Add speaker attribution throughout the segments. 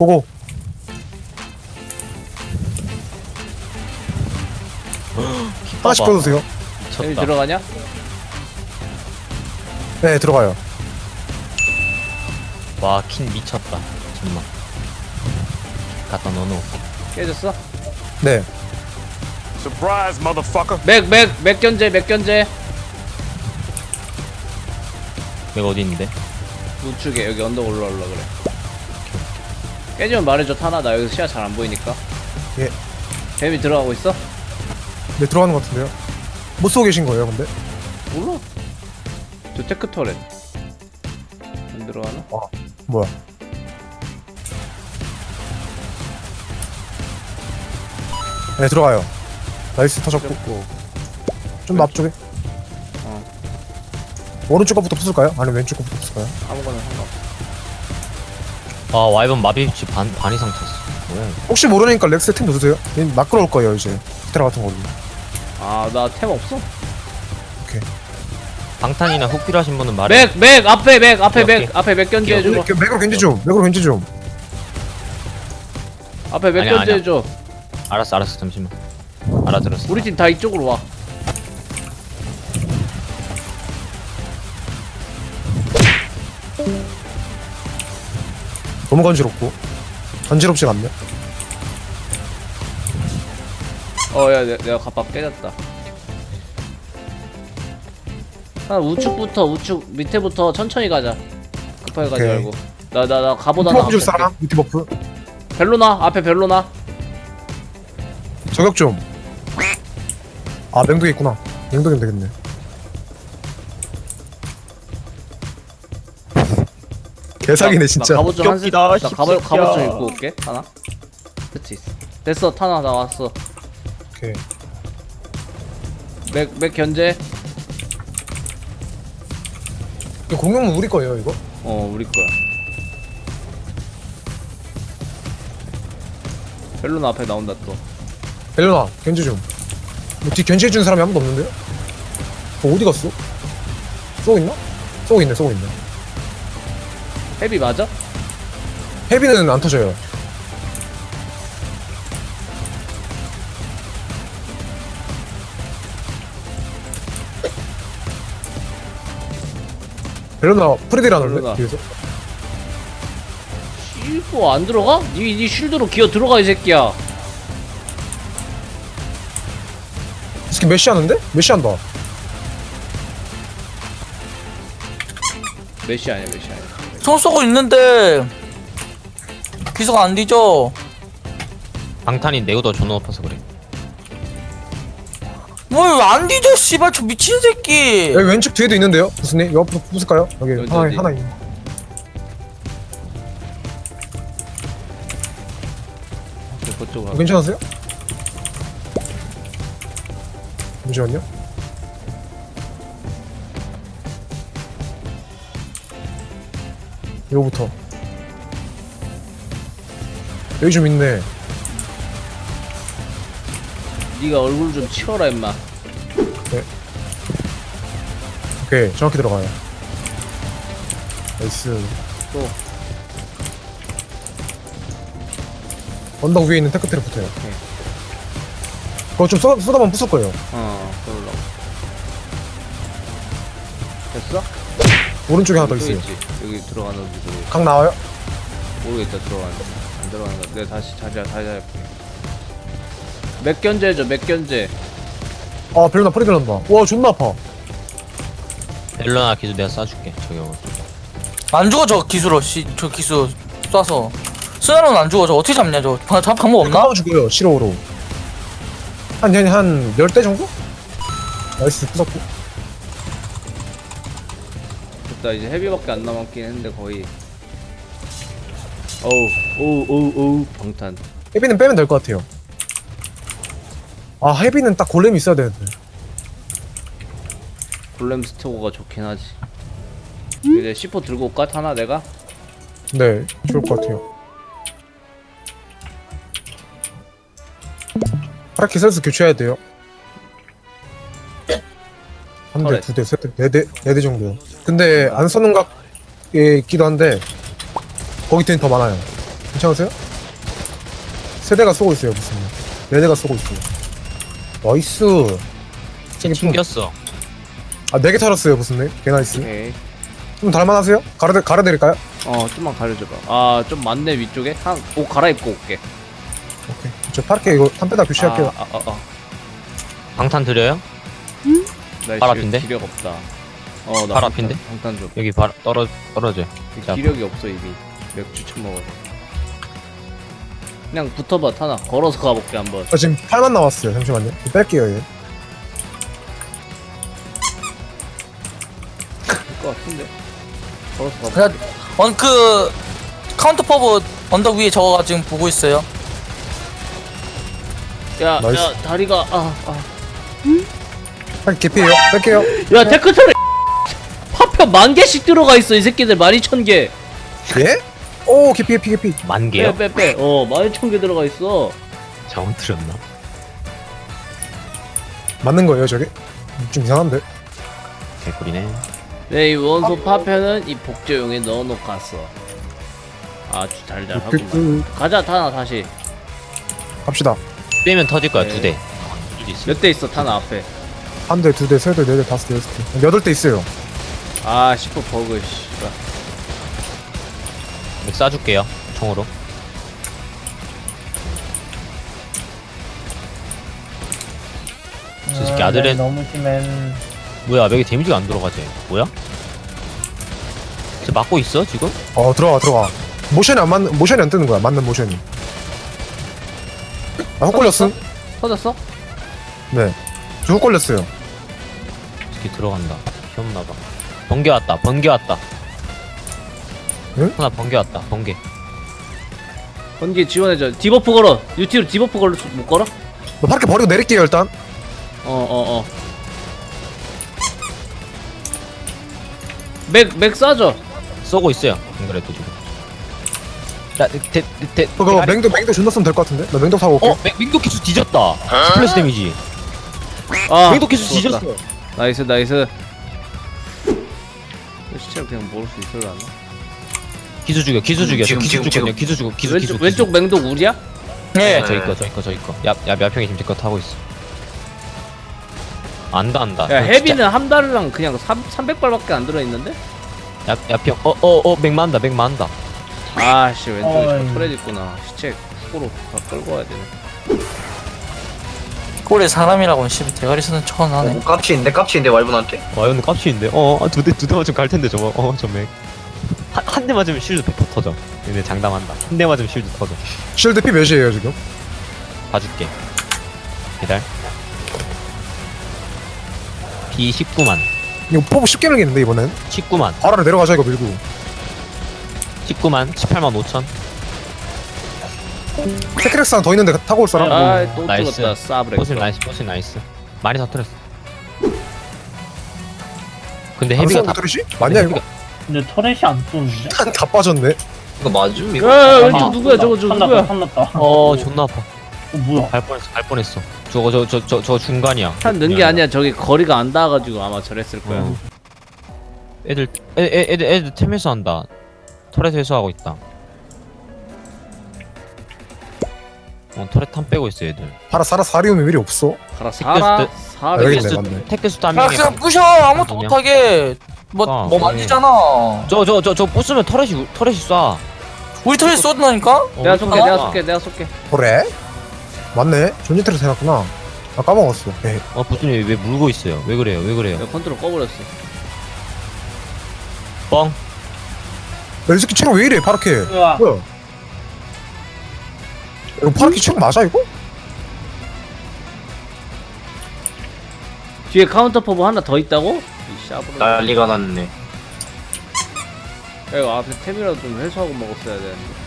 Speaker 1: 고고. 하나씩
Speaker 2: 봐봐.
Speaker 1: 꺼주세요.
Speaker 3: 여기
Speaker 2: 쳤다.
Speaker 3: 들어가냐?
Speaker 1: 네, 들어가요.
Speaker 2: 와, 킨 미쳤다. 정말. 갖다 넣어놓을게.
Speaker 3: 깨졌어?
Speaker 1: 네.
Speaker 4: Surprise, motherfucker.
Speaker 3: 맥, 맥, 맥 견제, 맥 견제.
Speaker 2: 내가 어디 있는데?
Speaker 3: 우측에 여기 언덕 올라올라 그래. 깨지면 말해줘 타나 나 여기서 시야 잘 안 보이니까.
Speaker 1: 예.
Speaker 3: 뱀이 들어가고 있어?
Speaker 1: 네, 들어가는 것 같은데요. 못 쏘고 계신 거예요, 근데?
Speaker 3: 몰라. 저 테크 터렛. 안 들어가나?
Speaker 1: 뭐야. 네, 들어가요. 나이스 터졌고. 좀 더 앞쪽에.
Speaker 3: 어.
Speaker 1: 오른쪽 거부터 부술까요? 아니면 왼쪽 거부터 부술까요?
Speaker 3: 아무거나 상관없어.
Speaker 2: 아, 와이번 마비 위치 반, 반 이상 쳤어. 뭐야, 이거.
Speaker 1: 혹시 모르니까 렉스 템 넣으세요. 얘는 막 끌어올 거예요, 이제. 스테라 같은 걸로.
Speaker 3: 아, 나 템 없어.
Speaker 2: 방탄이나 훅 필요하신 분은 말해.
Speaker 3: 맥, 맥, 앞에 맥, 앞에
Speaker 2: 오케이,
Speaker 3: 맥, 앞에 맥 견제 해줘.
Speaker 1: 맥- 맥으로 견제 좀. 맥으로 견제 좀.
Speaker 3: 앞에 맥
Speaker 2: 아니야,
Speaker 3: 견제
Speaker 2: 아니야.
Speaker 3: 해줘.
Speaker 2: 알았어, 알았어, 잠시만. 알아들었어.
Speaker 3: 우리 팀 다 이쪽으로 와.
Speaker 1: 너무 간지럽고. 간지럽지가 않네.
Speaker 3: 어, 야, 내, 내가 갑박 깨졌다. 아, 우측부터 우측 밑에부터 천천히 가자. 급하게 가지
Speaker 1: 오케이.
Speaker 3: 말고. 나 나 나 가보다
Speaker 1: 버프 줄 사람? 밑에 버프.
Speaker 3: 벨로나 앞에 벨로나.
Speaker 1: 저격 좀. 아, 맹독이 있구나. 맹독이면 되겠네. 개사기네, 진짜.
Speaker 3: 나 갑옷 좀 한세.
Speaker 2: 웃겼기다,
Speaker 3: 나 갑옷
Speaker 2: 씹새끼야.
Speaker 3: 갑옷 좀 입고 올게. 하나. 그치. 됐어 타나 나 왔어.
Speaker 1: 오케이.
Speaker 3: 맥맥 견제.
Speaker 1: 이거 공룡은 우리 거예요, 이거?
Speaker 3: 어 우리 거야. 벨로나 앞에 나온다 또.
Speaker 1: 벨로나, 견제 좀. 뭐, 뒤 견제해 주는 사람이 아무도 없는데요? 어, 어디 갔어? 쏘고 있나? 쏘고 있네, 쏘고 있네.
Speaker 3: 헤비 맞아?
Speaker 1: 헤비는 안 터져요. 벨로나 프레디라는데
Speaker 3: 벨로나.
Speaker 1: 뒤에서
Speaker 3: 쉴드 안 들어가? 니, 니 쉴드로 기어 들어가 이 새끼야.
Speaker 1: 이 새끼 메시 하는데? 메시 한다
Speaker 3: 메시 아니야 메시 아니야.
Speaker 5: 총 쏘고 있는데 기소가 안 뒤져
Speaker 2: 방탄이 내구도 존나 높아서 그래.
Speaker 5: 뭘 안 뒤져 씨발 저 미친 새끼
Speaker 1: 여기 왼쪽 뒤에도 있는데요? 무슨님? 이거 앞으로 부술까요? 여기 하나? 하나 있네
Speaker 3: 저 그쪽으로.
Speaker 1: 어, 괜찮으세요? 잠시만요 이거부터 여기 좀 있네
Speaker 3: 니가 얼굴 좀 치워라 임마.
Speaker 1: 오케이 정확히 들어가요 나이스
Speaker 3: 또.
Speaker 1: 언덕 위에 있는 테크트를 붙어요
Speaker 3: 오케이.
Speaker 1: 그거 좀 쏟아, 쏟아만 부술 거예요
Speaker 3: 어 그러려고. 됐어?
Speaker 1: 오른쪽에 하나
Speaker 3: 더또
Speaker 1: 있어요
Speaker 3: 있지. 여기 들어가는지 모르겠-
Speaker 1: 각 나와요?
Speaker 3: 모르겠다 들어가는지 안 들어가는 거. 내가 다시 자자 다시 할게. 맥 견제해줘 맥 견제.
Speaker 1: 아 벨로나 프리드 난다 와 존나 아파
Speaker 2: 벨로나 기술 내가 쏴줄게. 저기
Speaker 5: 어안 죽어 저 기수로 씨, 저 기수 쏴서 쓰나로는 안 죽어 저 어떻게 잡냐 저 방, 잡 방법 없나?
Speaker 1: 가워 죽어요 실어로 한, 한, 한 10대 정도? 나이스 부쉈고
Speaker 3: 됐다 이제 헤비밖에 안 남았긴 했는데 거의. 어우 오우 오우 오우 방탄.
Speaker 1: 헤비는 빼면 될 것 같아요 아 헤비는 딱 골렘이 있어야 되는데
Speaker 3: 골렘 스토어가 좋긴 하지. 이제 C4 들고 올까 타나 내가?
Speaker 1: 네 좋을 것 같아요 파라키 셀스 교체해야 돼요 한 대. 두 대, 세 대, 네 대, 네 대 정도요 근데 안 써는 각에 있기도 한데 거기 때는 더 많아요 괜찮으세요? 세 대가 쏘고 있어요 무슨 네 대가 쏘고 있어요 나이스
Speaker 2: 튕겼어
Speaker 1: 아네 개 털었어요 무슨 네? 개 나이스
Speaker 3: 오케이
Speaker 1: 좀 달만하세요? 가려, 가려 드릴까요?
Speaker 3: 어 좀만 가려줘봐 아 좀 많네 위쪽에 한 옷 갈아입고 올게
Speaker 1: 오케이 저 파랗게 이거 한 빼다 교체할게요
Speaker 3: 아, 아, 아, 아.
Speaker 2: 방탄 드려요? 나발
Speaker 3: 지금
Speaker 2: 앞인데?
Speaker 3: 기력 없다 어나
Speaker 2: 발 앞인데?
Speaker 3: 방탄 좀.
Speaker 2: 여기 바, 떨어, 떨어져. 자,
Speaker 3: 기력이 없어 이미. 맥주 처먹어서. 그냥 붙어봐 타나. 걸어서 가볼게 한번.
Speaker 1: 저 지금 8만 남았어요. 잠시만요. 이거 뺄게요 얘
Speaker 3: 될것 같은데. 걸어서 가볼게.
Speaker 5: 그냥 언그 카운터 퍼브 언덕 위에 저거가 지금 보고 있어요.
Speaker 3: 야,
Speaker 1: 나이스.
Speaker 3: 야 다리가 아, 아.
Speaker 1: 한 개피해요? 뺄게요.
Speaker 3: 야 테크트리 파편 만 개씩 들어가 있어 이 새끼들. 만 이천 개.
Speaker 1: 예? 오 개피 개피 개피.
Speaker 2: 만 개요?
Speaker 3: 빼빼빼 어만 이천 개 들어가 있어.
Speaker 2: 잘못 들었나?
Speaker 1: 맞는 거예요 저게? 좀 이상한데.
Speaker 2: 개꿀이네.
Speaker 3: 네이 원소 파편은 이 복제용에 넣어놓고 갔어. 아주 달달
Speaker 1: 그,
Speaker 3: 하구만.
Speaker 1: 그,
Speaker 3: 가자 타나 다시.
Speaker 1: 갑시다.
Speaker 2: 빼면 터질 거야
Speaker 3: 네.
Speaker 2: 두대.
Speaker 3: 몇 대 있어 타나 앞에?
Speaker 1: 한 대, 두 대, 세 대, 네 대, 다섯 대, 여섯 대. 여덟 대 있어요
Speaker 3: 아 시퍼 버그 씨발
Speaker 2: 쏴줄게요 총으로 저 새끼 아들은
Speaker 6: 너무 심해.
Speaker 2: 뭐야 맥이 데미지가 안 들어가지 뭐야? 쟤 맞고 있어 지금?
Speaker 1: 어 들어가 들어가 모션이 안 맞는 모션이 안 뜨는 거야 맞는 모션이 아훅 걸렸음?
Speaker 3: 터졌어?
Speaker 1: 네저 훅 걸렸어요
Speaker 2: 새끼 들어간다 귀엽나봐 번개 왔다 번개 왔다.
Speaker 1: 응?
Speaker 2: 하나 번개 왔다 번개.
Speaker 3: 번개 지원해줘. 디버프 걸어. 유티로 디버프 걸어 못 걸어?
Speaker 1: 너 파렇게 버리고 내릴게요 일단.
Speaker 3: 어어어. 맥, 맥 쏴줘.
Speaker 2: 쏘고 있어요 안 그래도 지금. 야, 대, 대, 대,
Speaker 1: 그거 맹도 맹도 존나 쓰면 될 것 같은데? 나 맹도 사고 올게.
Speaker 2: 어? 맹, 맹독 기수 뒤졌다. 스플래시 데미지.
Speaker 3: 아.
Speaker 2: 맹독 기수
Speaker 3: 죽었다.
Speaker 2: 뒤졌어
Speaker 3: 나이스 나이스 시체를 그냥 모를 수 있을라나?
Speaker 2: 기수 죽여 기수 죽여.
Speaker 6: 지금,
Speaker 2: 기수
Speaker 6: 지금,
Speaker 2: 죽여 기수 죽여 기수 기수
Speaker 3: 왼쪽 왼쪽 맹독 우리야?
Speaker 5: 예.
Speaker 2: 네, 저기 거 저기 거 저기 거야 야 야평이 지금 제거 타고 있어. 안다 안다.
Speaker 3: 야 헤비는 한 달랑 그냥 3, 300발밖에 안 들어 있는데?
Speaker 2: 진짜- 야 야평 어어어 맥 만다 맥 만다.
Speaker 3: 아씨 왼쪽에
Speaker 6: 어이.
Speaker 3: 저 터렛 있구나. 시체 후로 다 끌고 와야 되네
Speaker 5: 꼴에 사람이라고 씨 대가리 쓰는 척은 하네.
Speaker 6: 어, 깝치인데 깝치인데 왈분한테?
Speaker 2: 와 이건 깝치인데? 어두대두 대 맞으면 갈 텐데 저거. 어저맥한 한 대 맞으면 실드 100% 터져. 얘네 장담한다. 한 대 맞으면 실드 터져.
Speaker 1: 실드 피 몇이에요 지금?
Speaker 2: 봐줄게. 기다려. B 19만.
Speaker 1: 이거 포부 쉽게 밀겠는데 이번엔?
Speaker 2: 19만.
Speaker 1: 바로 내려가자 이거 밀고.
Speaker 2: 19만 18만 5천
Speaker 1: 테크렉스 하나 더 있는데 타고 올 사람?
Speaker 3: 아또
Speaker 2: 나이스.
Speaker 3: 죽었다.
Speaker 2: 포신 나이스 포신 나이스. 많이 터뜨렸어. 근데
Speaker 1: 안
Speaker 2: 헤비가 다
Speaker 1: 터리시? 맞냐 이거?
Speaker 6: 근데 터렛이 안 쏘는데?
Speaker 1: 한 다 빠졌네.
Speaker 6: 이거 맞음? 이거?
Speaker 3: 야
Speaker 6: 아,
Speaker 3: 왼쪽 누구야? 저거 저
Speaker 6: 탐났다
Speaker 3: 누구야?
Speaker 6: 탐났다.
Speaker 2: 어 존나 아파.
Speaker 6: 어 뭐야?
Speaker 2: 갈 뻔했어 갈 뻔했어. 저거 저 저 저 저 중간이야.
Speaker 3: 탄 넣은 게 아니야. 저기 거리가 안 닿아가지고 아마 저랬을 거야.
Speaker 2: 어. 애들 애, 애, 애들 애들 템에서 한다. 터렛 회수하고 있다 어 터렛 탐 빼고 있어 애들.
Speaker 1: 파라 사라 사리움이 왜 이리 없어?
Speaker 3: 가라 사라
Speaker 1: 아,
Speaker 3: 사라
Speaker 1: 여기 있네, 맞네.
Speaker 2: 테크스도 한
Speaker 5: 야
Speaker 2: 명에
Speaker 5: 그냥 부셔. 아무것도
Speaker 2: 그냥.
Speaker 5: 못하게. 뭐
Speaker 2: 아,
Speaker 5: 뭐
Speaker 2: 네.
Speaker 5: 만지잖아.
Speaker 2: 저저 저 저 부수면 터렛이 터렛이 쏴.
Speaker 5: 우리 털이 쏟는다니까?
Speaker 2: 어,
Speaker 3: 내가 쏠게
Speaker 2: 쏴.
Speaker 3: 내가 쏠게 내가 쏠게.
Speaker 1: 그래? 맞네. 존니트를 해놨구나. 아 까먹었어. 에이
Speaker 2: 어 부수님 왜 물고 있어요? 왜 그래요? 왜 그래요?
Speaker 3: 내가 컨트롤 꺼버렸어.
Speaker 2: 뻥.
Speaker 1: 야이 새끼 체력 왜 이래 파랗게? 뭐야 이거 파랗게 체력 맞아 이거?
Speaker 3: 뒤에 카운터 퍼브 하나 더 있다고? 이 샤브로
Speaker 6: 난리가 났네
Speaker 3: 야 이거 앞에 템이라도 좀 회수하고 먹었어야 되는데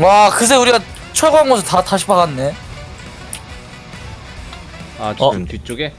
Speaker 5: 와 그새 우리가 철거한 곳을 다 다시 박았네.
Speaker 3: 아
Speaker 2: 어.
Speaker 3: 지금 뒤쪽에?